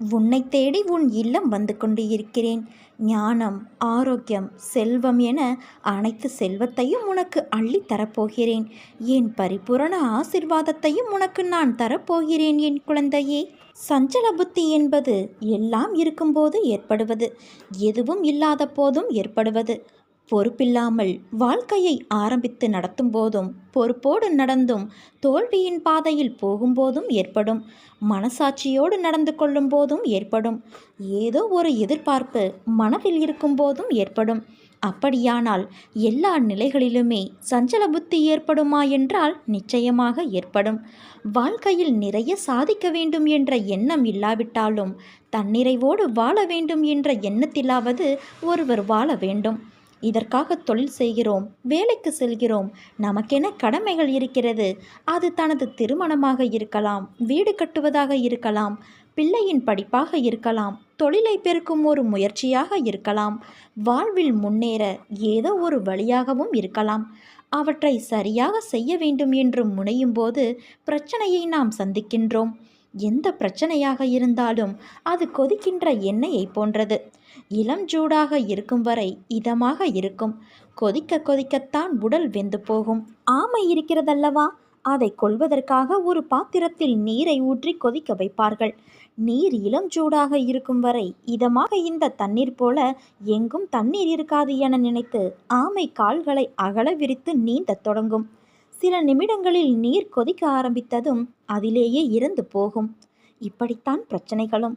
உன்னை தேடி உன் இல்லம் வந்து கொண்டு இருக்கிறேன் ஞானம் ஆரோக்கியம் செல்வம் என அனைத்து செல்வத்தையும் உனக்கு அள்ளி தரப்போகிறேன். என் பரிபூரண ஆசிர்வாதத்தையும் உனக்கு நான் தரப்போகிறேன் என் குழந்தையே. சஞ்சல புத்தி என்பது எல்லாம் இருக்கும்போது ஏற்படுவது எதுவும் இல்லாத போதும் ஏற்படுவது. பொறுப்பில்லாமல் வாழ்க்கையை ஆரம்பித்து நடத்தும் போதும் பொறுப்போடு நடந்தும் தோல்வியின் பாதையில் போகும்போதும் ஏற்படும். மனசாட்சியோடு நடந்து கொள்ளும் போதும் ஏற்படும். ஏதோ ஒரு எதிர்பார்ப்பு மனதில் இருக்கும்போதும் ஏற்படும். அப்படியானால் எல்லா நிலைகளிலுமே சஞ்சல புத்தி ஏற்படுமா என்றால் நிச்சயமாக ஏற்படும். வாழ்க்கையில் நிறைய சாதிக்க வேண்டும் என்ற எண்ணம் இல்லாவிட்டாலும் தன்னிறைவோடு வாழ வேண்டும் என்ற எண்ணத்திலாவது ஒருவர் வாழ வேண்டும். இதற்காக தொழில் செய்கிறோம் வேலைக்கு செல்கிறோம். நமக்கென கடமைகள் இருக்கிறது. அது தனது திருமணமாக இருக்கலாம் வீடு கட்டுவதாக இருக்கலாம் பிள்ளையின் படிப்பாக இருக்கலாம் தொழிலை பெருக்கும் ஒரு முயற்சியாக இருக்கலாம் வாழ்வில் முன்னேற ஏதோ ஒரு வழியாகவும் இருக்கலாம். அவற்றை சரியாக செய்ய வேண்டும் என்று முனையும் போது பிரச்சனையை நாம் சந்திக்கின்றோம். எந்த பிரச்சனையாக இருந்தாலும் அது கொதிக்கின்ற எண்ணெயை போன்றது. இளம் ஜூடாக இருக்கும் வரை இதமாக இருக்கும். கொதிக்க கொதிக்கத்தான் உடல் வெந்து போகும். ஆமை இருக்கிறதல்லவா? அதை கொள்வதற்காக ஒரு பாத்திரத்தில் நீரை ஊற்றி கொதிக்க வைப்பார்கள். நீர் இளம் சூடாக இருக்கும் வரை இதமாக இந்த தண்ணீர் போல எங்கும் தண்ணீர் இருக்காது என நினைத்து ஆமை கால்களை அகல விரித்து நீந்தத் தொடங்கும். சில நிமிடங்களில் நீர் கொதிக்க ஆரம்பித்ததும் அதிலேயே இறந்து போகும். இப்படித்தான் பிரச்சனைகளும்.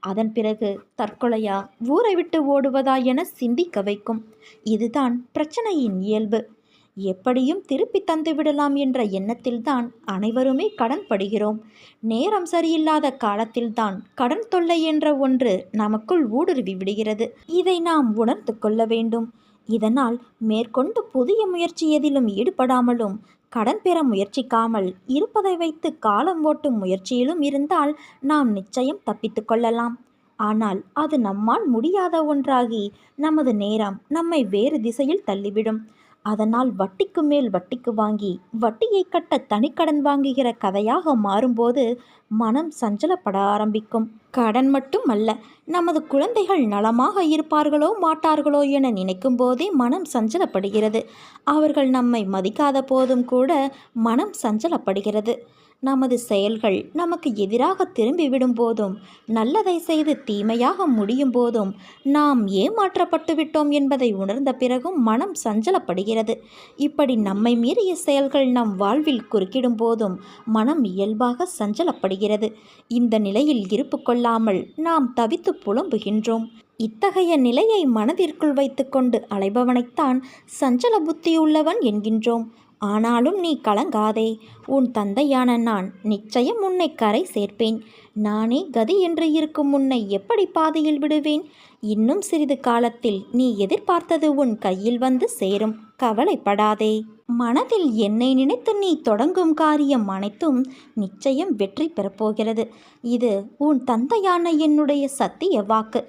அதன் பிறகு தற்கொலையா? ஊரை விட்டு ஓடுவதா என சிந்திக்க வைக்கும். இதுதான் பிரச்சனையின் இயல்பு. எப்படியும் திருப்பி தந்து விடலாம் என்ற எண்ணத்தில்தான் அனைவருமே கடன் படுகிறோம். நேரம் சரியில்லாத காலத்தில்தான் கடன் தொல்லை என்ற ஒன்று நமக்குள் ஊடுருவி விடுகிறது. இதை நாம் உணர்ந்து கொள்ள வேண்டும். இதனால் மேற்கொண்டு புதிய முயற்சி எதிலும் ஈடுபடாமலும் கடன் பெற முயற்சிக்காமல் இருப்பதை வைத்து காலம் ஓட்டும் முயற்சியிலும் இருந்தால் நாம் நிச்சயம் தப்பித்து கொள்ளலாம். ஆனால் அது நம்மால் முடியாத ஒன்றாகி நமது நேரம் நம்மை வேறு திசையில் தள்ளிவிடும். அதனால் வட்டிக்கு மேல் வட்டிக்கு வாங்கி வட்டியை கட்ட தனிக்கடன் வாங்குகிற கதையாக மாறும்போது மனம் சஞ்சலப்பட ஆரம்பிக்கும். கடன் மட்டும் அல்ல நமது குழந்தைகள் நலமாக இருப்பார்களோ மாட்டார்களோ என நினைக்கும் போதே மனம் சஞ்சலப்படுகிறது. அவர்கள் நம்மை மதிக்காத போதும் கூட மனம் சஞ்சலப்படுகிறது. நமது செயல்கள் நமக்கு எதிராக திரும்பிவிடும் போதும் நல்லதை செய்து தீமையாக முடியும் போதும் நாம் ஏமாற்றப்பட்டு விட்டோம் என்பதை உணர்ந்த பிறகும் மனம் சஞ்சலப்படுகிறது. இப்படி நம்மை மீறிய செயல்கள் நம் வாழ்வில் குறுக்கிடும் போதும் மனம் இயல்பாக சஞ்சலப்படுகிறது. இந்த நிலையில் இருப்பு கொள்ளாமல் நாம் தவித்து புலம்புகின்றோம். இத்தகைய நிலையை மனதிற்குள் வைத்துக்கொண்டு அலைபவனைத்தான் சஞ்சல புத்தியுள்ளவன் என்கின்றோம். ஆனாலும் நீ கலங்காதே. உன் தந்தையான நான் நிச்சயம் உன்னை கரை சேர்ப்பேன். நானே கதி என்று இருக்கும் உன்னை எப்படி பாதையில் விடுவேன்? இன்னும் சிறிது காலத்தில் நீ எதிர்பார்த்தது உன் கையில் வந்து சேரும். கவலைப்படாதே. மனதில் என்னை நினைத்து நீ தொடங்கும் காரியம் அனைத்தும் நிச்சயம் வெற்றி பெறப்போகிறது. இது உன் தந்தையான என்னுடைய சத்திய வாக்கு.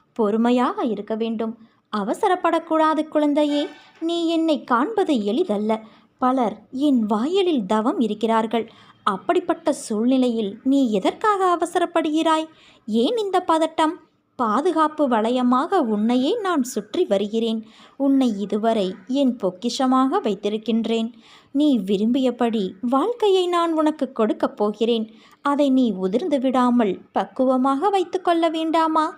பொறுமையாக இருக்க வேண்டும். அவசரப்படக்கூடாது குழந்தையே. நீ என்னை காண்பது எளிதல்ல. பலர் என் வாயிலில் தவம் இருக்கிறார்கள். அப்படிப்பட்ட சூழ்நிலையில் நீ எதற்காக அவசரப்படுகிறாய்? ஏன் இந்த பதட்டம்? பாதுகாப்பு வளையமாக உன்னையே நான் சுற்றி வருகிறேன். உன்னை இதுவரை என் பொக்கிஷமாக வைத்திருக்கின்றேன். நீ விரும்பியபடி வாழ்க்கையை நான் உனக்கு கொடுக்கப் போகிறேன். அதை நீ உதிர்ந்து விடாமல் பக்குவமாக வைத்து கொள்ள வேண்டாமா?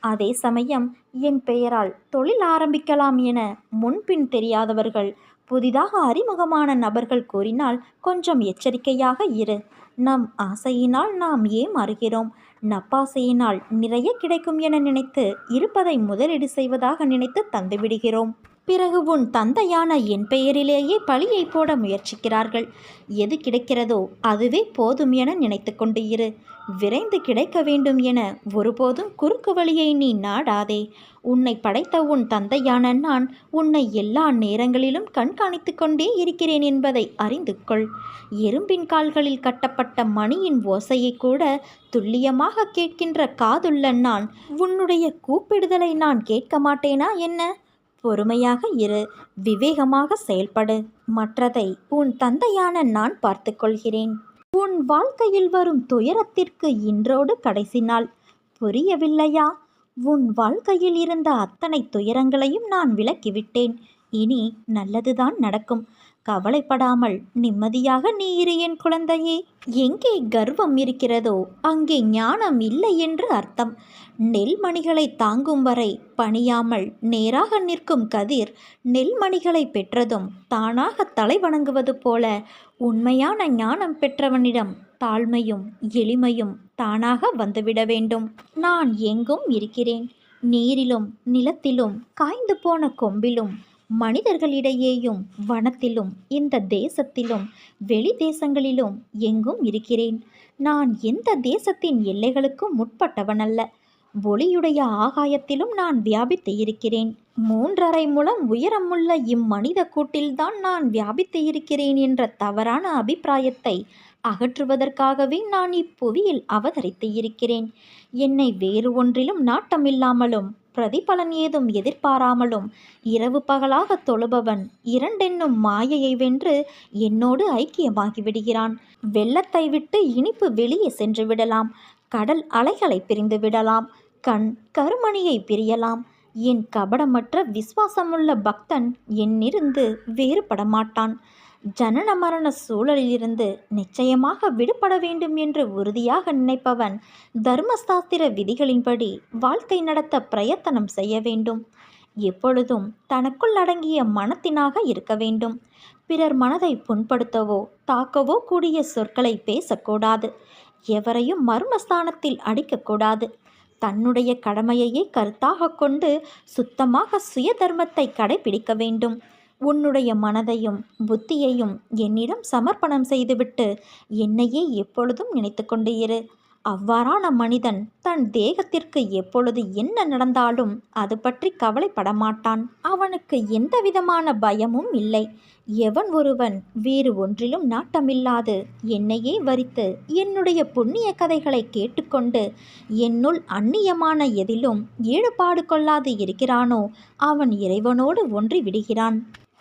அதே சமயம் என் பெயரால் தொழில் ஆரம்பிக்கலாம் என முன்பின் தெரியாதவர்கள் புதிதாக அறிமுகமான நபர்கள் கூறினால் கொஞ்சம் எச்சரிக்கையாக இரு. நம் ஆசையினால் நாம் ஏமாறுகிறோம் நப்பாசையினால் நிறைய கிடைக்கும் என நினைத்து இருப்பதை முதலீடு செய்வதாக நினைத்து தந்துவிடுகிறோம். பிறகு உன் தந்தையான என் பெயரிலேயே பழியை போட முயற்சிக்கிறார்கள். எது கிடைக்கிறதோ அதுவே போதும் என நினைத்து கொண்டு இரு. விரைந்து கிடைக்க வேண்டும் என ஒருபோதும் குறுக்கு வழியை நீ நாடாதே. உன்னை படைத்த உன் தந்தையான நான் உன்னை எல்லா நேரங்களிலும் கண்காணித்து கொண்டே இருக்கிறேன் என்பதை அறிந்து கொள். எறும்பின் கால்களில் கட்டப்பட்ட மணியின் ஓசையை கூட துல்லியமாக கேட்கின்ற காதுள்ள நான் உன்னுடைய கூப்பிடுதலை நான் கேட்க மாட்டேனா என்ன? பொறுமையாக இரு விவேகமாக செயல்படு. மற்றதை உன் தந்தையான நான் பார்த்துக்கொள்கிறேன் உன் வாழ்க்கையில் வரும் துயரத்திற்கு இன்றோடு கடைசி நாள். புரியவில்லையா? உன் வாழ்க்கையில் இருந்த அத்தனை துயரங்களையும் நான் விலக்கிவிட்டேன். இனி நல்லதுதான் நடக்கும். கவலைப்படாமல் நிம்மதியாக நீ இரு என் குழந்தையே. எங்கே கர்வம் இருக்கிறதோ அங்கே ஞானம் இல்லை என்று அர்த்தம். நெல்மணிகளை தாங்கும் வரை பணியாமல் நேராக நிற்கும் கதிர் நெல்மணிகளை பெற்றதும் தானாக தலை வணங்குவது போல உண்மையான ஞானம் பெற்றவனிடம் தாழ்மையும் எளிமையும் தானாக வந்துவிட வேண்டும். நான் எங்கும் இருக்கிறேன். நீரிலும் நிலத்திலும் காய்ந்து போன கொம்பிலும் மனிதர்களிடையேயும் வனத்திலும் இந்த தேசத்திலும் வெளி தேசங்களிலும் எங்கும் இருக்கிறேன். நான் எந்த தேசத்தின் எல்லைகளுக்கும் முற்பட்டவனல்ல. ஒளியுடைய ஆகாயத்திலும் நான் வியாபித்து இருக்கிறேன். மூன்றரை மூலம் உயரமுள்ள இம்மனித கூட்டில்தான் நான் வியாபித்து இருக்கிறேன் என்ற தவறான அபிப்பிராயத்தை அகற்றுவதற்காகவே நான் இப்புவியில் அவதரித்து இருக்கிறேன். என்னை வேறு ஒன்றிலும் நாட்டமில்லாமலும் பிரதிபலன் ஏதும் எதிர்பாராமலும் இரவு பகலாக தொழுபவன் இரண்டென்னும் மாயையை வென்று என்னோடு ஐக்கியமாகி விடுகிறான் வெள்ளத்தை விட்டு இனிப்பு வெளியே சென்று விடலாம். கடல் அலைகளை பிரிந்து விடலாம். கண் கருமணியை பிரியலாம். என் கபடமற்ற விசுவாசமுள்ள பக்தன் என்னிருந்து வேறுபட மாட்டான் ஜனன மரண சூழலிலிருந்து நிச்சயமாக விடுபட வேண்டும் என்று உறுதியாக நினைப்பவன் தர்மசாஸ்திர விதிகளின்படி வாழ்க்கை நடத்த பிரயத்தனம் செய்ய வேண்டும். எப்பொழுதும் தனக்குள் அடங்கிய மனத்தினாக இருக்க வேண்டும். பிறர் மனதை புண்படுத்தவோ தாக்கவோ கூடிய சொற்களை பேசக்கூடாது. எவரையும் மர்மஸ்தானத்தில் அடிக்கக்கூடாது. தன்னுடைய கடமையையே கருத்தாக கொண்டு சுத்தமாக சுய தர்மத்தை கடைபிடிக்க வேண்டும். உன்னுடைய மனதையும் புத்தியையும் என்னிடம் சமர்ப்பணம் செய்துவிட்டு என்னையே எப்பொழுதும் நினைத்து கொண்டு இரு. அவ்வாறான மனிதன் தன் தேகத்திற்கு எப்பொழுது என்ன நடந்தாலும் அது பற்றி கவலைப்பட மாட்டான். அவனுக்கு எந்த விதமான பயமும் இல்லை. எவன் ஒருவன் வேறு ஒன்றிலும் நாட்டமில்லாது என்னையே வரித்து என்னுடைய புண்ணிய கதைகளை கேட்டுக்கொண்டு என்னுள் அந்நியமான எதிலும் ஈடுபாடு கொள்ளாது இருக்கிறானோ அவன் இறைவனோடு ஒன்றி விடுகிறான்.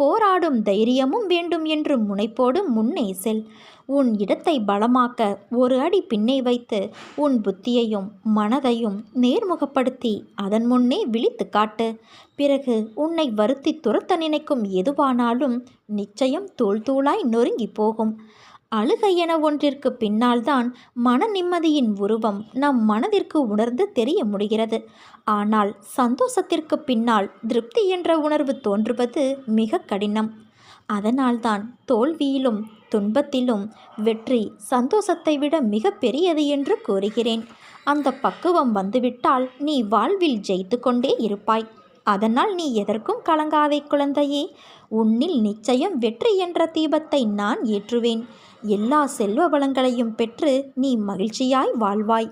போராடும் தைரியமும் வேண்டும் என்று முனைப்போடு முன்னே செல். உன் இடத்தை பலமாக்க ஒரு அடி பின்னே வைத்து உன் புத்தியையும் மனதையும் நேர்முகப்படுத்தி அதன் முன்னே விழித்து காட்டு. பிறகு உன்னை வருத்தி துரத்த நினைக்கும் எதுவானாலும் நிச்சயம் தூள் தூளாய் நொறுங்கி போகும். அழுகை என ஒன்றிற்கு பின்னால்தான் மன நிம்மதியின் உருவம் நம் மனதிற்கு உணர்ந்து தெரிய முடிகிறது. ஆனால் சந்தோஷத்திற்கு பின்னால் திருப்தி என்ற உணர்வு தோன்றுவது மிக கடினம். அதனால்தான் தோல்வியிலும் துன்பத்திலும் வெற்றி சந்தோஷத்தை விட மிக பெரியது என்று கூறுகிறேன். அந்த பக்குவம் வந்துவிட்டால் நீ வாழ்வில் ஜெயித்து கொண்டே இருப்பாய். அதனால் நீ எதற்கும் கலங்காதே குழந்தையே. உன்னில் நிச்சயம் வெற்றி என்ற தீபத்தை நான் ஏற்றுவேன். எல்லா செல்வ வளங்களையும் பெற்று நீ மகிழ்ச்சியாய் வாழ்வாய்.